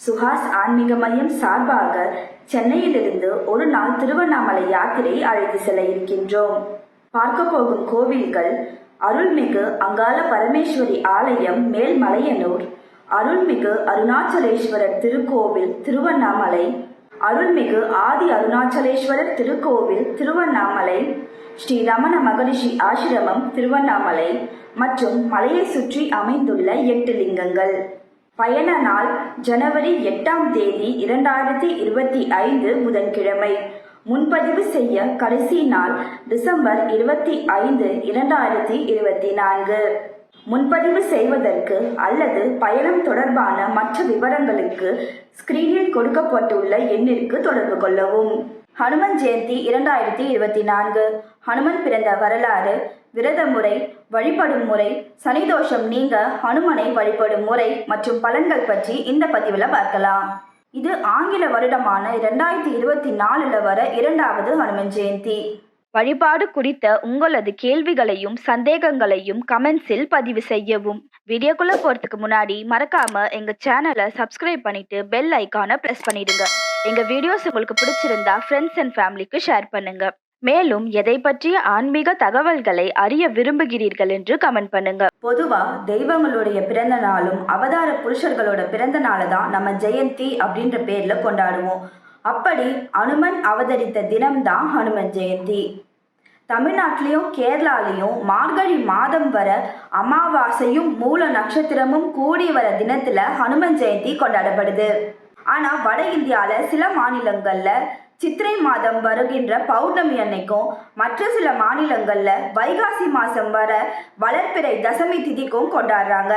சுஹாஸ் ஆன்மீக மையம் சார்பாக சென்னையிலிருந்து ஒரு நாள் திருவண்ணாமலை யாத்திரை அழைத்து செல்ல இருக்கின்றோம். பார்க்க போகும் கோவில்கள் அருள்மிகு அங்காள பரமேஸ்வரி ஆலயம் மேல்மலையனூர் அருள்மிகு அருணாச்சலேஸ்வரர் திருக்கோவில் திருவண்ணாமலை அருள்மிகு ஆதி அருணாச்சலேஸ்வரர் திருக்கோவில் திருவண்ணாமலை ஸ்ரீ ரமண மகரிஷி ஆசிரமம் திருவண்ணாமலை மற்றும் மலையை சுற்றி அமைந்துள்ள எட்டு லிங்கங்கள். பயண நாள் ஜனவரி எட்டாம் தேதி இரண்டாயிரத்தி இருபத்தி ஐந்து புதன்கிழமை. முன்பதிவு செய்ய கடைசி நாள் டிசம்பர் இருபத்தி ஐந்து இரண்டாயிரத்தி இருபத்தி நான்கு. முன்பதிவு செய்வதற்கு அல்லது பயணம் தொடர்பான மற்ற விவரங்களுக்கு ஸ்கிரீனில் கொடுக்கப்பட்டுள்ள எண்ணிற்கு தொடர்பு கொள்ளவும். ஹனுமன் ஜெயந்தி இரண்டாயிரத்தி இருபத்தி நான்கு. ஹனுமன் பிறந்த வரலாறு விரத முறை வழிபடும் முறை சனிதோஷம் நீங்க ஹனுமனை வழிபடும் முறை மற்றும் பலன்கள் பற்றி இந்த பதிவில் பார்க்கலாம். இது ஆங்கில வருடமான இரண்டாயிரத்தி இருபத்தி நாலுல வர இரண்டாவது ஹனுமன் ஜெயந்தி. வழிபாடு குறித்த உங்களது கேள்விகளையும் சந்தேகங்களையும் கமெண்ட்ஸில் பதிவு செய்யவும். வீடியோக்குள்ள போறதுக்கு முன்னாடி மறக்காம எங்க சேனலை சப்ஸ்கிரைப் பண்ணிட்டு பெல் ஐக்கானை பிரஸ் பண்ணிடுங்க. எங்க வீடியோஸ் உங்களுக்கு பிடிச்சிருந்தா ஃப்ரெண்ட்ஸ் அண்ட் ஃபேமிலிக்கு ஷேர் பண்ணுங்க. மேலும் எதை பற்றிய ஆன்மீக தகவல்களை அறிய விரும்புகிறீர்கள் என்று கமெண்ட் பண்ணுங்க. பொதுவா தெய்வங்களுடைய பிறந்த நாளும் அவதார புருஷர்களோட பிறந்த நாளை தான் நம்ம ஜெயந்தி அப்படின்ற பேர்ல கொண்டாடுவோம். அப்படி அனுமன் அவதரித்த தினம்தான் ஹனுமன் ஜெயந்தி. தமிழ்நாட்டிலையும் கேரளாலையும் மார்கழி மாதம் வர அமாவாசையும் மூல நட்சத்திரமும் கூடி வர தினத்துல ஹனுமன் ஜெயந்தி கொண்டாடப்படுது. ஆனா வட இந்தியால சில மாநிலங்கள்ல சித்திரை மாதம் வருகின்ற பௌர்ணமி அன்னைக்கும் மற்ற சில மாநிலங்கள்ல வைகாசி மாசம் வர வளர்ப்பிறை தசமி திதிக்கும் கொண்டாடுறாங்க.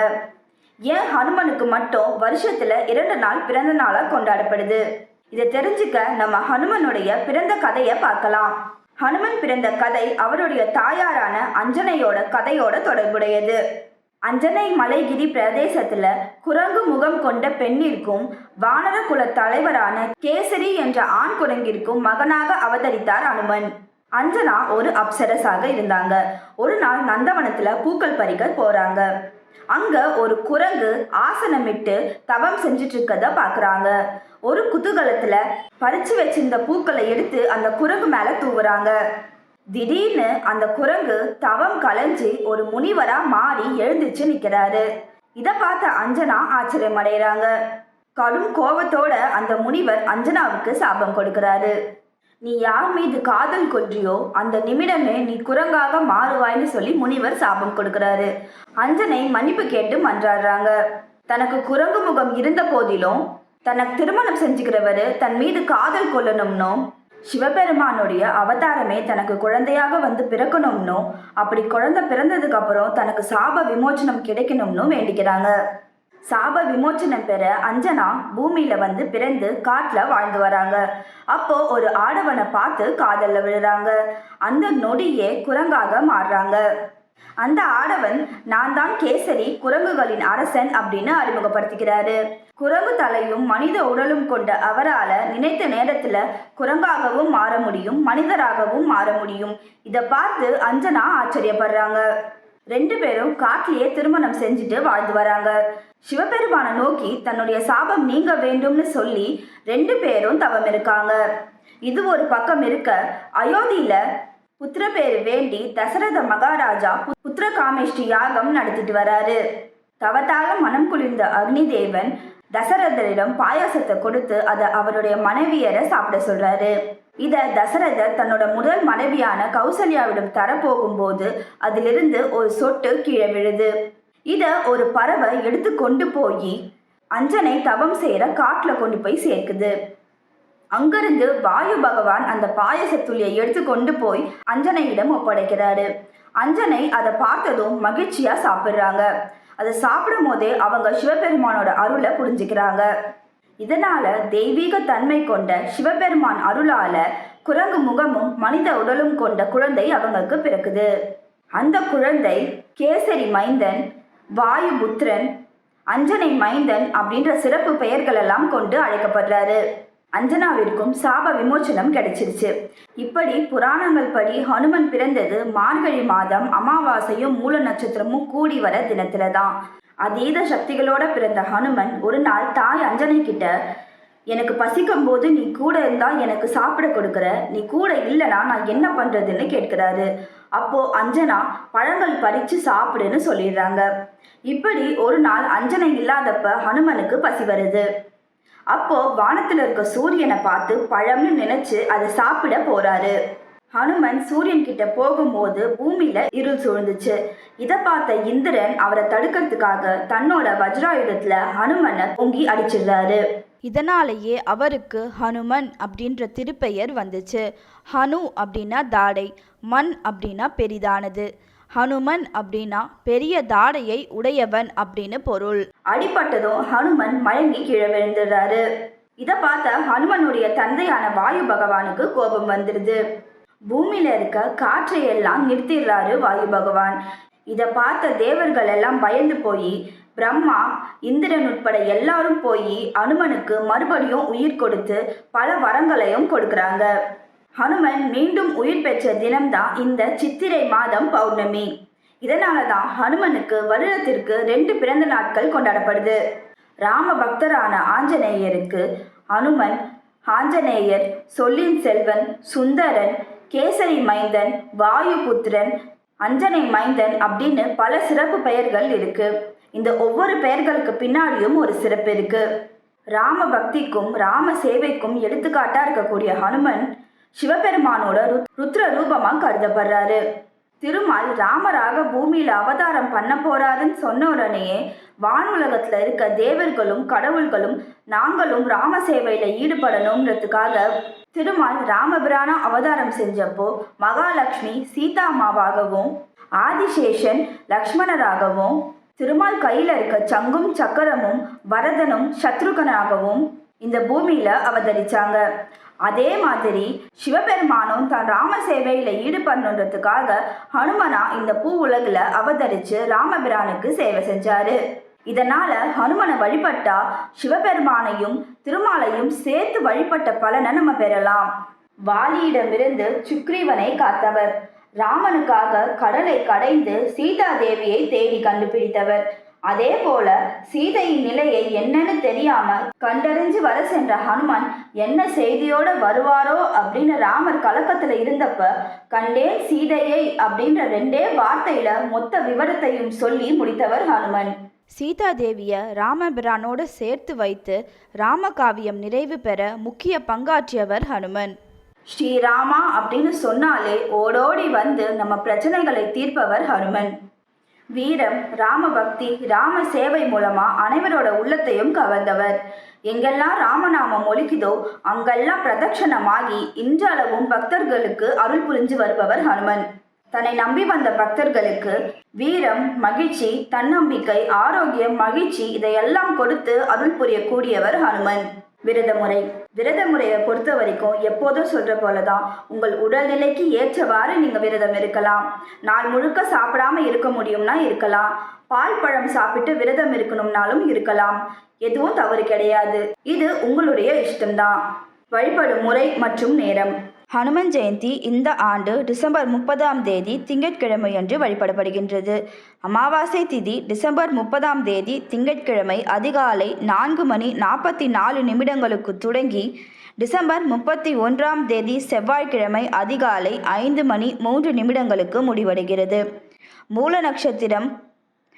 ஏன் ஹனுமனுக்கு மட்டும் வருஷத்துல இரண்டு நாள் பிறந்த நாளா கொண்டாடப்படுது? இதை தெரிஞ்சுக்க நம்ம ஹனுமனுடைய பிறந்த கதையை பார்க்கலாம். ஹனுமன் பிறந்த கதை அவருடைய தாயாரான அஞ்சனையோட கதையோட தொடர்புடையது. அஞ்சனை மலைகிரி பிரதேசத்துல குரங்கு முகம் கொண்ட பெண்ணிற்கும் வானர குல தலைவரான கேசரி என்ற ஆண் குரங்கிற்கும் மகனாக அவதரித்தார் அனுமன். அஞ்சனா ஒரு அப்சரஸாக இருந்தாங்க. ஒரு நாள் நந்தவனத்துல பூக்கள் பறிக்க போறாங்க. அங்க ஒரு குரங்கு ஆசனமிட்டு தவம் செஞ்சுட்டு இருக்கத பாக்குறாங்க. ஒரு குதூகலத்துல பறிச்சு வச்சிருந்த பூக்களை எடுத்து அந்த குரங்கு மேல தூவுறாங்க. திடீர்னு அந்த குரங்கு தவம் கலைஞ்சு ஒரு முனிவரா மாறி எழுந்துச்சு நிக்கிறாரு. இத பார்த்த அஞ்சனா ஆச்சரியம் அடைகிறாங்க கடும் கோபத்தோட அந்த முனிவர் அஞ்சனாவுக்கு சாபம் கொடுக்கிறாரு. நீ யார் மீது காதல் கொன்றியோ அந்த நிமிடமே நீ குரங்காக மாறுவாய்னு சொல்லி முனிவர் சாபம் கொடுக்கிறாரு. அஞ்சனை மன்னிப்பு கேட்டு மன்றாடுறாங்க. தனக்கு குரங்கு முகம் இருந்த போதிலும் தனக்கு திருமணம் செஞ்சுக்கிறவர் தன் மீது காதல் கொள்ளணும்னும் சிவபெருமானுடைய அவதாரமே தனக்கு குழந்தையாக வந்து பிறக்கணும்னும் அப்படி குழந்தை பிறந்ததுக்கு அப்புறம் தனக்கு சாப விமோச்சனம் கிடைக்கணும்னு வேண்டிக்கிறாங்க. சாப விமோச்சனம் பெற அஞ்சனா பூமியில வந்து பிறந்து காட்டுல வாழ்ந்து வராங்க. அப்போ ஒரு ஆடவனை பார்த்து காதல்ல விழுறாங்க. அந்த நொடியே குரங்காக மாறுறாங்க. அந்த ஆடவன் நான் தான் கேசரி குரங்குகளின் அரசன் அப்படின்னு அறிமுகப்படுத்திக்கிறாரு. குரங்கு தலையும் மனித உடலும் கொண்ட அவரால நினைத்த நேரத்துல குரங்காகவும் மாற முடியும் மனிதராகவும் மாற முடியும். இதை பார்த்து அஞ்சனா ஆச்சரியப்படுறாங்க. ரெண்டு பேரும் காட்டிலேயே திருமணம் செஞ்சுட்டு வாழ்ந்து வராங்க. சிவபெருமானை நோக்கி தன்னுடைய சாபம் நீங்க வேண்டும்னு சொல்லி ரெண்டு பேரும் தவம் இருக்காங்க. இது ஒரு பக்கம் இருக்க அயோத்தியில புத்திர பேர் வேண்டி தசரத மகாராஜா புத்திர காமேஷ்டி யாகம் நடத்திட்டு வராரு. தவத்தால மனம் குளிர்ந்த அக்னி தேவன் தசரதரிடம் பாயாசத்தை கொடுத்து அதை அவருடைய மனைவியரை சாப்பிட சொல்றாரு. இத தசரதர் தன்னோட முதல் மனைவியான கௌசல்யாவிடம் தரப்போகும்போது அதிலிருந்து ஒரு சொட்டு கீழே விழுது. இதை ஒரு பறவை எடுத்து கொண்டு போய் அஞ்சனை தவம் செய்கிற காட்டில் கொண்டு போய் சேர்க்குது. அங்கிருந்து வாயு பகவான் அந்த பாயச துளியை எடுத்து கொண்டு போய் அஞ்சனையிடம் ஒப்படைக்கிறாரு. அஞ்சனை அதை பார்த்ததும் மகிழ்ச்சியா சாப்பிட்றாங்க. அதை சாப்பிடும் போதே அவங்க சிவபெருமானோட அருளை புரிஞ்சுக்கிறாங்க. இதனால தெய்வீக தன்மை கொண்ட சிவபெருமான் அருளால குரங்கு முகமும் மனித உடலும் கொண்ட குழந்தை அவங்களுக்கு பிறக்குது. அந்த குழந்தை கேசரி மைந்தன் வாயுபுத்திரன் அஞ்சனை மைந்தன் அப்படின்ற சிறப்பு பெயர்கள் எல்லாம் கொண்டு அழைக்கப்படுறாரு. அஞ்சனாவிற்கும் சாப விமோச்சனம் கிடைச்சிருச்சு. இப்படி புராணங்கள் படி ஹனுமன் பிறந்தது மார்கழி மாதம் அமாவாசையும் மூல நட்சத்திரமும் கூடி வர தினத்துல தான் அதீத சக்திகளோட பிறந்த ஹனுமன் ஒரு நாள் தாய் அஞ்சனை கிட்ட எனக்கு பசிக்கும் போது நீ கூட இருந்தா எனக்கு சாப்பிட கொடுக்குற. நீ கூட இல்லைனா நான் என்ன பண்றதுன்னு கேட்கிறாரு. அப்போ அஞ்சனா பழங்கள் பறிச்சு சாப்பிடுன்னு சொல்லிடுறாங்க. இப்படி ஒரு நாள் அஞ்சனை இல்லாதப்ப ஹனுமனுக்கு பசி வருது. அப்போ வானத்துல இருக்க சூரியனை பார்த்து பழம்னு நினைச்சு அதை சாப்பிட போறாரு. ஹனுமன் சூரியன் கிட்ட போகும்போது பூமியில இருள் சூழ்ந்துச்சு. இதை பார்த்த இந்திரன் அவரை தடுக்கிறதுக்காக தன்னோட வஜ்ராயுதத்துல ஹனுமனை பொங்கி அடிச்சிடுறாரு. இதனாலேயே அவருக்கு ஹனுமன் அப்படின்ற திருப்பெயர் வந்துச்சு. ஹனு அப்படின்னா தாடை மண் அப்படின்னா பெரிதானது. ஹனுமன் அப்படின்னா பெரிய தாடையை உடையவன் அப்படின்னு பொருள். அடிபட்டதும் ஹனுமன் மயங்கி கீழே விழுந்துடுறாரு. இதை பார்த்த ஹனுமனுடைய தந்தையான வாயு பகவானுக்கு கோபம் வந்துடுது பூமியில இருக்க காற்றை எல்லாம் நிறுத்திடுறாரு வாயு பகவான். இதை பார்த்த தேவர்கள் எல்லாம் பயந்து போய் பிரம்மா இந்திரன் உட்பட எல்லாரும் போய் அனுமனுக்கு மறுபடியும் உயிர் கொடுத்து பல வரங்களையும் கொடுக்குறாங்க. ஹனுமன் மீண்டும் உயிர் பெற்ற தினம்தான் இந்த சித்திரை மாதம் பௌர்ணமி. இதனால தான் ஹனுமனுக்கு வருடத்திற்கு ரெண்டு பிறந்த நாட்கள் கொண்டாடப்படுது. ராம பக்தரான ஆஞ்சநேயருக்கு அனுமன் ஆஞ்சநேயர் சொல்லின் செல்வன் சுந்தரன் கேசரி மைந்தன் வாயு புத்திரன் அஞ்சனை மைந்தன் அப்படின்னு பல சிறப்பு பெயர்கள் இருக்கு. இந்த ஒவ்வொரு பெயர்களுக்கு பின்னாடியும் ஒரு சிறப்பு இருக்கு. ராம பக்திக்கும் ராம சேவைக்கும் எடுத்துக்காட்டா இருக்கக்கூடிய ஹனுமன் சிவபெருமானோட ருத்ர ரூபமா கருதப்படுறாரு. திருமால் ராமராக பூமியில் அவதாரம் பண்ண போறாருன்னு சொன்ன உடனேயே வானுலகத்துல இருக்க தேவர்களும் கடவுள்களும் நாங்களும் ராம சேவையில ஈடுபடணுன்றதுக்காக திருமால் ராமபிரானா அவதாரம் செஞ்சப்போ மகாலட்சுமி சீதாமாவாகவும் ஆதிசேஷன் லக்ஷ்மணராகவும் திருமால் கையில இருக்க சங்கும் சக்கரமும் வரதனும் சத்ருகனாகவும் இந்த பூமியில அவதரிச்சாங்க. அதே மாதிரி சிவபெருமானும் தான் ராம சேவையில ஈடுபடணுன்றதுக்காக ஹனுமனா இந்த பூ உலகில் அவதரிச்சு ராமபிரானுக்கு சேவை செஞ்சாரு. இதனால ஹனுமனை வழிபட்டா சிவபெருமானையும் திருமாலையும் சேர்த்து வழிபட்ட பலனை நம்ம பெறலாம். வாலியிடமிருந்து சுக்ரீவனை காத்தவர். ராமனுக்காக கடலை கடைந்து சீதா தேவியை தேடி கண்டுபிடித்தவர். அதே போல சீதையின் நிலையை என்னன்னு தெரியாம கண்டறிஞ்சு வர சென்ற ஹனுமான் என்ன செய்தியோட வருவாரோ அப்படின்னு ராமர் கலக்கத்துல இருந்தப்ப கண்டேன் சீதையை அப்படின்ற ரெண்டே வார்த்தையில மொத்த விவரத்தையும் சொல்லி முடித்தவர் ஹனுமன். சீதாதேவிய ராமபிரானோடு சேர்த்து வைத்து ராமகாவியம் நிறைவு பெற முக்கிய பங்காற்றியவர் ஹனுமன். ஸ்ரீராமா அப்படின்னு சொன்னாலே ஓடோடி வந்து நம்ம பிரச்சனைகளை தீர்ப்பவர் ஹனுமன். வீரம் ராமபக்தி ராம சேவை மூலமா அனைவரோட உள்ளத்தையும் கவர்ந்தவர். எங்கெல்லாம் ராமநாமம் ஒலிக்குதோ அங்கெல்லாம் பிரதட்சணமாகி இன்றளவும் பக்தர்களுக்கு அருள் புரிஞ்சு வருபவர் ஹனுமன். தன்னை நம்பி வந்த பக்தர்களுக்கு வீரம் மகிழ்ச்சி தன்னம்பிக்கை ஆரோக்கியம் மகிழ்ச்சி இதையெல்லாம் கொடுத்து அருள் புரியக்கூடியவர் ஹனுமன். விரத முறை விரத முறையை பொறுத்த வரைக்கும் எப்போதும் சொல்ற போலதான் உங்கள் உடல்நிலைக்கு ஏற்றவாறு நீங்க விரதம் இருக்கலாம். நாள் முழுக்க சாப்பிடாம இருக்க முடியும்னா இருக்கலாம். பால் பழம் சாப்பிட்டு விரதம் இருக்கணும்னாலும் இருக்கலாம். எதுவும் தவறு கிடையாது. இது உங்களுடைய இஷ்டம்தான். வழிபடும் முறை மற்றும் நேரம். ஹனுமன் ஜெயந்தி இந்த ஆண்டு டிசம்பர் முப்பதாம் தேதி திங்கட்கிழமையன்று வழிபடப்படுகின்றது. அமாவாசை திதி டிசம்பர் முப்பதாம் தேதி திங்கட்கிழமை அதிகாலை நான்கு மணி நாற்பத்தி நாலு நிமிடங்களுக்கு தொடங்கி டிசம்பர் முப்பத்தி ஒன்றாம் தேதி செவ்வாய்க்கிழமை அதிகாலை ஐந்து மணி மூன்று நிமிடங்களுக்கு முடிவடைகிறது. மூல நட்சத்திரம்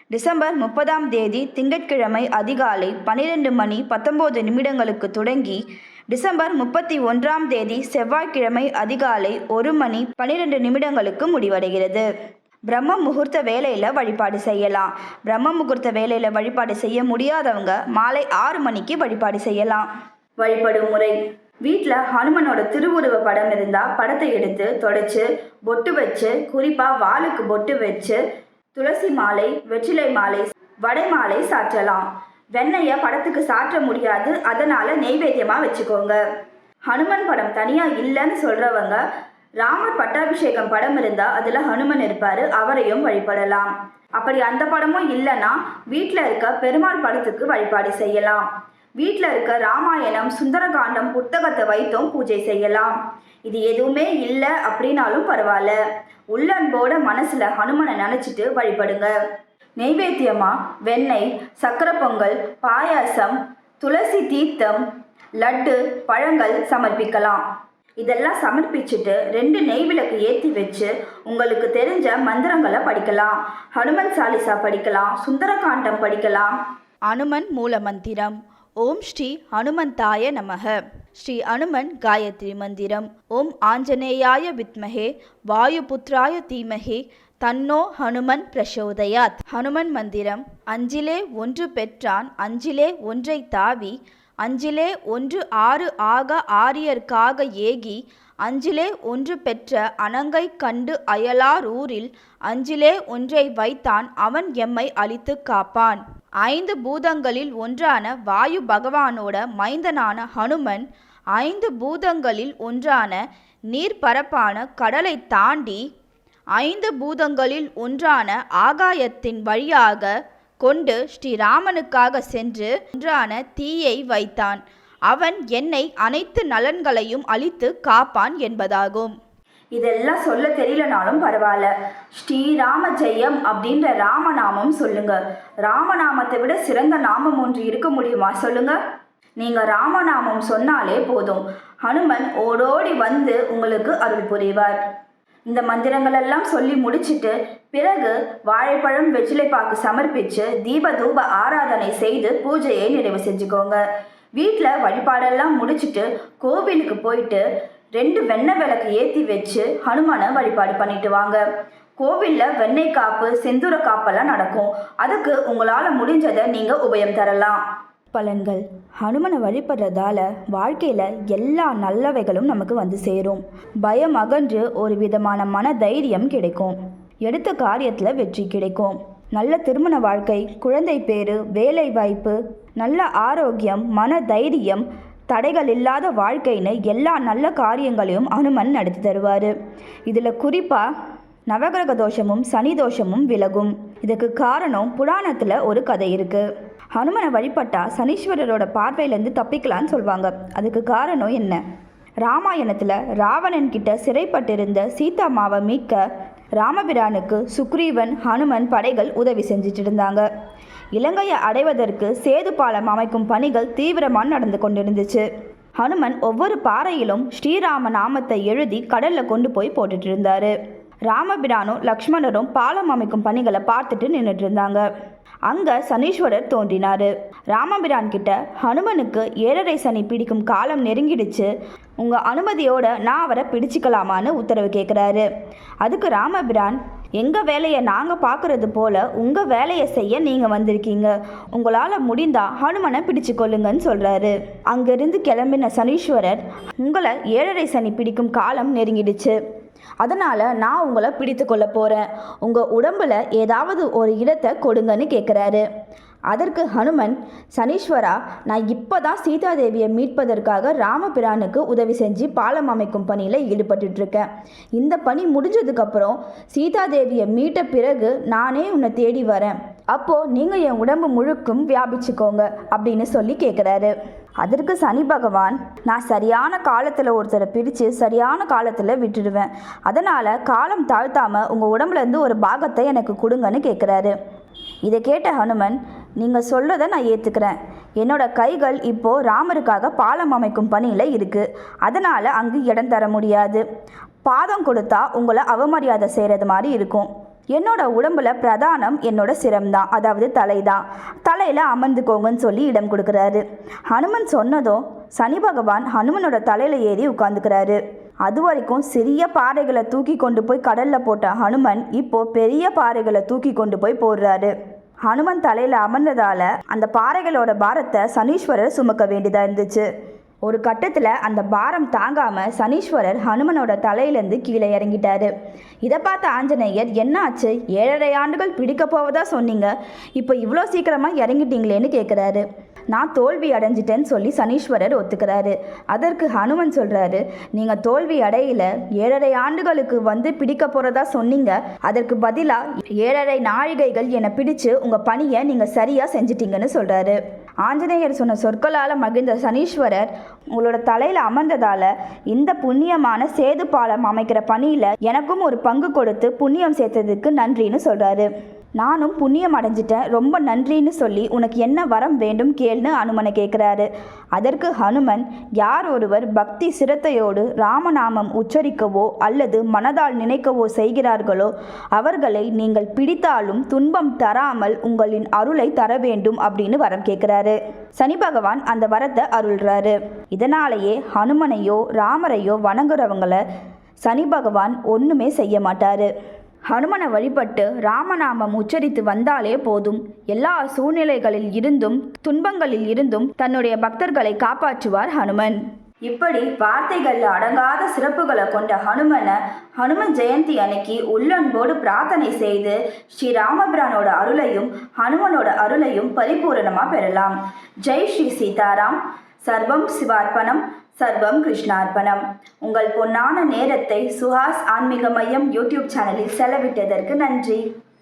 டிசம்பர் முப்பதாம் தேதி திங்கட்கிழமை அதிகாலை பன்னிரெண்டு மணி பத்தொம்போது நிமிடங்களுக்கு தொடங்கி டிசம்பர் முப்பத்தி ஒன்றாம் தேதி செவ்வாய்க்கிழமை அதிகாலை ஒரு மணி பன்னிரெண்டு நிமிடங்களுக்கு முடிவடைகிறது. பிரம்ம முகூர்த்த வேலையில் வழிபாடு செய்யலாம். பிரம்ம முகூர்த்த வேலையில் வழிபாடு செய்ய முடியாதவங்க மாலை ஆறு மணிக்கு வழிபாடு செய்யலாம். வழிபடும் முறை. வீட்டில் ஹனுமனோட திருவுருவ படம் இருந்தால் படத்தை எடுத்து தொடச்சு பொட்டு வச்சு குறிப்பாக வாளுக்கு பொட்டு வச்சு துளசி மாலை வெற்றிலை மாலை வடை மாலை சாற்றலாம். வெண்ணெயை படத்துக்கு சாற்ற முடியாது. அதனால நெய்வேத்தியமாக வச்சுக்கோங்க. ஹனுமன் படம் தனியாக இல்லைன்னு சொல்கிறவங்க ராமர் பட்டாபிஷேகம் படம் இருந்தால் அதில் ஹனுமன் இருப்பார் அவரையும் வழிபடலாம். அப்படி அந்த படமும் இல்லைன்னா வீட்டில் இருக்க பெருமாள் படத்துக்கு வழிபாடு செய்யலாம். வீட்டில் இருக்க ராமாயணம் சுந்தரகாண்டம் புத்தகத்தை வைத்தும் பூஜை செய்யலாம். இது எதுவுமே இல்லை அப்படின்னாலும் பரவாயில்ல. உள்ளன்போட மனசுல ஹனுமனை நினைச்சிட்டு வழிபடுங்க. நெய்வேத்தியமா வெண்ணெய் சக்கரை பொங்கல் பாயாசம் துளசி தீர்த்தம் லட்டு பழங்கள் சமர்ப்பிக்கலாம். இதெல்லாம் சமர்ப்பிச்சுட்டு ரெண்டு நெய் விளக்கு ஏற்றி வச்சு உங்களுக்கு தெரிஞ்ச மந்திரங்களை படிக்கலாம். ஹனுமன் சாலிசா படிக்கலாம் சுந்தரகாண்டம் படிக்கலாம். அனுமன் மூல மந்திரம். ஓம் ஸ்ரீ ஹனுமந்தாய நமக. ஸ்ரீ அனுமன் காயத்ரி மந்திரம். ஓம் ஆஞ்சநேயாய வித்மகே. வாயுபுத்ராய தீமகே. தன்னோ ஹனுமன் பிரசோதயாத். ஹனுமன் மந்திரம் அஞ்சிலே ஒன்று பெற்றான் அஞ்சிலே ஒன்றை தாவி அஞ்சிலே ஒன்று ஆறு ஆக ஆரியர்க்காக ஏகி அஞ்சிலே ஒன்று பெற்ற அனங்கை கண்டு அயலார் ஊரில் அஞ்சிலே ஒன்றை வைத்தான் அவன் எம்மை அழித்து காப்பான். ஐந்து பூதங்களில் ஒன்றான வாயு பகவானோட மைந்தனான ஹனுமன் ஐந்து பூதங்களில் ஒன்றான நீர்பரப்பான கடலை தாண்டி ஐந்து பூதங்களில் ஒன்றான ஆகாயத்தின் வழியாக கொண்டு ஸ்ரீராமனுக்காக சென்று ஒன்றான தீயை வைத்தான். அவன் என்னை அனைத்து நலன்களையும் அழித்து காப்பான் என்பதாகும். இதெல்லாம் சொல்ல தெரியலனாலும் பரவாயில்ல. ஸ்ரீராம ஜெயம் அப்படின்ற ராமநாமம் சொல்லுங்க. ராமநாமத்தை விட சிறந்த நாமம் ஒன்று இருக்க முடியுமா சொல்லுங்க. நீங்க ராமநாமம் சொன்னாலே போதும். ஹனுமன் ஓடோடி வந்து உங்களுக்கு அருள் புரிவார். இந்த மந்திரங்கள் எல்லாம் சொல்லி முடிச்சிட்டு பிறகு வாழைப்பழம் வெற்றிலைப்பாக்கு சமர்ப்பிச்சு தீப தூப ஆராதனை செய்து பூஜையை நிறைவு செஞ்சுக்கோங்க. வீட்டில் வழிபாடெல்லாம் முடிச்சுட்டு கோவிலுக்கு போயிட்டு ரெண்டு வெண்ணெய் விளக்கு ஏற்றி வச்சு ஹனுமானை வழிபாடு பண்ணிட்டு வாங்க. கோவிலில் வெண்ணெய் காப்பு செந்தூர காப்பெல்லாம் நடக்கும். அதுக்கு உங்களால் முடிஞ்சதை நீங்கள் உபயம் தரலாம். பலன்கள். ஹனுமனை வழிபடுறதால வாழ்க்கையில் எல்லா நல்லவைகளும் நமக்கு வந்து சேரும். பயம் அகன்று ஒரு விதமான மன தைரியம் கிடைக்கும். எடுத்த காரியத்தில் வெற்றி கிடைக்கும். நல்ல திருமண வாழ்க்கை குழந்தை பேரு வேலை வாய்ப்பு நல்ல ஆரோக்கியம் மன தைரியம் தடைகள் இல்லாத வாழ்க்கைன்னு எல்லா நல்ல காரியங்களையும் அனுமன் நடத்தி தருவார். இதில் குறிப்பாக நவகிரக தோஷமும் சனி தோஷமும் விலகும். இதுக்கு காரணம் புராணத்தில் ஒரு கதை இருக்குது ஹனுமனை வழிபட்டா சனீஸ்வரரோட பார்வையிலேருந்து தப்பிக்கலான்னு சொல்லுவாங்க அதுக்கு காரணம் என்ன? ராமாயணத்தில் ராவணன் கிட்ட சிறைப்பட்டிருந்த சீதாமாவை மீட்க ராமபிரானுக்கு சுக்ரீவன் ஹனுமன் படைகள் உதவி செஞ்சுட்டு இருந்தாங்க இலங்கையை அடைவதற்கு சேது பாலம் அமைக்கும் பணிகள் தீவிரமாக நடந்து கொண்டிருந்துச்சு. ஹனுமன் ஒவ்வொரு பாறையிலும் ஸ்ரீராம நாமத்தை எழுதி கடல்ல கொண்டு போய் போட்டுட்டு இருந்தாரு ராமபிரானும் லக்ஷ்மணரும் பாலம் அமைக்கும் பணிகளை பார்த்துட்டு நின்றுட்டு இருந்தாங்க அங்க சனீஸ்வரர் தோன்றினாரு. ராமபிரான் கிட்ட ஹனுமனுக்கு ஏழரை சனி பிடிக்கும் காலம் நெருங்கிடுச்சு. உங்க அனுமதியோட நான் அவரை பிடிச்சிக்கலாமான்னு உத்தரவு கேட்குறாரு அதுக்கு ராமபிரான் எங்கள் வேலையை நாங்கள் பார்க்குறது போல உங்கள் வேலையை செய்ய நீங்கள் வந்திருக்கீங்க. உங்களால் முடிந்தா ஹனுமனை பிடிச்சு கொள்ளுங்கன்னு சொல்கிறாரு அங்கிருந்து கிளம்பின சனீஸ்வரர் உங்களை ஏழரை சனி பிடிக்கும் காலம் நெருங்கிடுச்சு. அதனால் நான் உங்களை பிடித்து கொள்ள போகிறேன் உங்கள் உடம்புல ஏதாவது ஒரு இடத்தை கொடுங்கன்னு கேட்குறாரு அதற்கு ஹனுமன் சனீஸ்வரா நான் இப்போ தான் சீதாதேவியை மீட்பதற்காக ராமபிரானுக்கு உதவி செஞ்சு பாலம் அமைக்கும் பணியில் ஈடுபட்டுட்ருக்கேன் இந்த பணி முடிஞ்சதுக்கப்புறம் சீதாதேவியை மீட்ட பிறகு நானே உன்னை தேடி வரேன். அப்போது நீங்கள் என் உடம்பு முழுக்கும் வியாபிச்சுக்கோங்க அப்படின்னு சொல்லி கேட்குறாரு அதற்கு சனி பகவான் நான் சரியான காலத்தில் ஒருத்தரை பிரித்து சரியான காலத்தில் விட்டுடுவேன். அதனால் காலம் தாழ்த்தாமல் உங்கள் உடம்புலேருந்து ஒரு பாகத்தை எனக்கு கொடுங்கன்னு கேட்குறாரு இதை கேட்ட ஹனுமன் நீங்கள் சொல்லதை நான் ஏற்றுக்கிறேன் என்னோட கைகள் இப்போது ராமருக்காக பாலம் அமைக்கும் பணியில் இருக்குது அதனால் அங்கு இடம் தர முடியாது. பாதம் கொடுத்தா உங்களை அவமரியாதை செய்கிறது மாதிரி இருக்கும். என்னோட உடம்புல பிரதானம் என்னோட சிரம்தான் அதாவது தலைதான். தலையில் அமர்ந்துக்கோங்கன்னு சொல்லி இடம் கொடுக்குறாரு. ஹனுமன் சொன்னதும் சனி பகவான் ஹனுமனோட தலையில் ஏறி உட்காந்துக்கிறாரு அது வரைக்கும் சிறிய பாறைகளை தூக்கி கொண்டு போய் கடலில் போட்ட ஹனுமன் இப்போ பெரிய பாறைகளை தூக்கி கொண்டு போய் போடுறாரு. ஹனுமன் தலையில் அமர்ந்ததால அந்த பாறைகளோட பாரத்தை சனீஸ்வரர் சுமக்க வேண்டியதாக இருந்துச்சு. ஒரு கட்டத்தில் அந்த பாரம் தாங்காமல் சனீஸ்வரர் ஹனுமனோட தலையிலேருந்து கீழே இறங்கிட்டாரு. இதை பார்த்த ஆஞ்சநேயர் என்னாச்சு ஏழரை ஆண்டுகள் பிடிக்க போவதா சொன்னீங்க? இப்போ இவ்வளோ சீக்கிரமாக இறங்கிட்டீங்களேன்னு கேட்குறாரு நான் தோல்வி அடைஞ்சிட்டேன்னு சொல்லி சனீஸ்வரர் ஒத்துக்கிறாரு. அதற்கு ஹனுமன் சொல்கிறாரு நீங்கள் தோல்வி அடையில ஏழரை ஆண்டுகளுக்கு வந்து பிடிக்க போகிறதா சொன்னீங்க. அதற்கு பதிலாக ஏழரை நாழிகைகள் என்னை பிடிச்சு உங்கள் பணியை நீங்கள் சரியாக செஞ்சிட்டீங்கன்னு சொல்கிறாரு ஆஞ்சநேயர் சொன்ன சொற்களால் மகிழ்ந்த சனீஸ்வரர் உங்களோட தலையில் அமர்ந்ததால் இந்த புண்ணியமான சேது பாலம் அமைக்கிற பணியில் எனக்கும் ஒரு பங்கு கொடுத்து புண்ணியம் சேர்த்ததுக்கு நன்றின்னு சொல்கிறாரு நானும் புண்ணியம் அடைஞ்சிட்டேன் ரொம்ப நன்றின்னு சொல்லி உனக்கு என்ன வரம் வேண்டும் கேள்னு அனுமனை கேட்குறாரு அதற்கு ஹனுமன் யார் ஒருவர் பக்தி சிரத்தையோடு ராமநாமம் உச்சரிக்கவோ அல்லது மனதால் நினைக்கவோ செய்கிறார்களோ அவர்களை நீங்கள் பிடித்தாலும் துன்பம் தராமல் உங்களின் அருளை தர வேண்டும் அப்படின்னு வரம் கேட்குறாரு சனி பகவான் அந்த வரத்தை அருள்றாரு. இதனாலேயே ஹனுமனையோ ராமரையோ வணங்குறவங்கள சனி பகவான் ஒன்றுமே செய்ய மாட்டாரு. ஹனுமனை வழிபட்டு ராமநாமம் உச்சரித்து வந்தாலே போதும். எல்லா சூழ்நிலைகளில் இருந்தும் துன்பங்களில் இருந்தும் தன்னுடைய பக்தர்களை காப்பாற்றுவார் ஹனுமன். இப்படி வார்த்தைகளில் அடங்காத சிறப்புகளை கொண்ட ஹனுமனை ஹனுமன் ஜெயந்தி அன்னைக்கு உள்ளன்போடு பிரார்த்தனை செய்து ஸ்ரீ ராமபிரானோட அருளையும் ஹனுமனோட அருளையும் பரிபூரணமாக பெறலாம். ஜெய் ஸ்ரீ சீதாராம். சர்வம் சிவார்ப்பணம். சர்வம் கிருஷ்ணார்பணம். உங்கள் பொன்னான நேரத்தை சுஹாஸ் ஆன்மீக மையம் யூடியூப் சேனலில் செலவிட்டதற்கு நன்றி.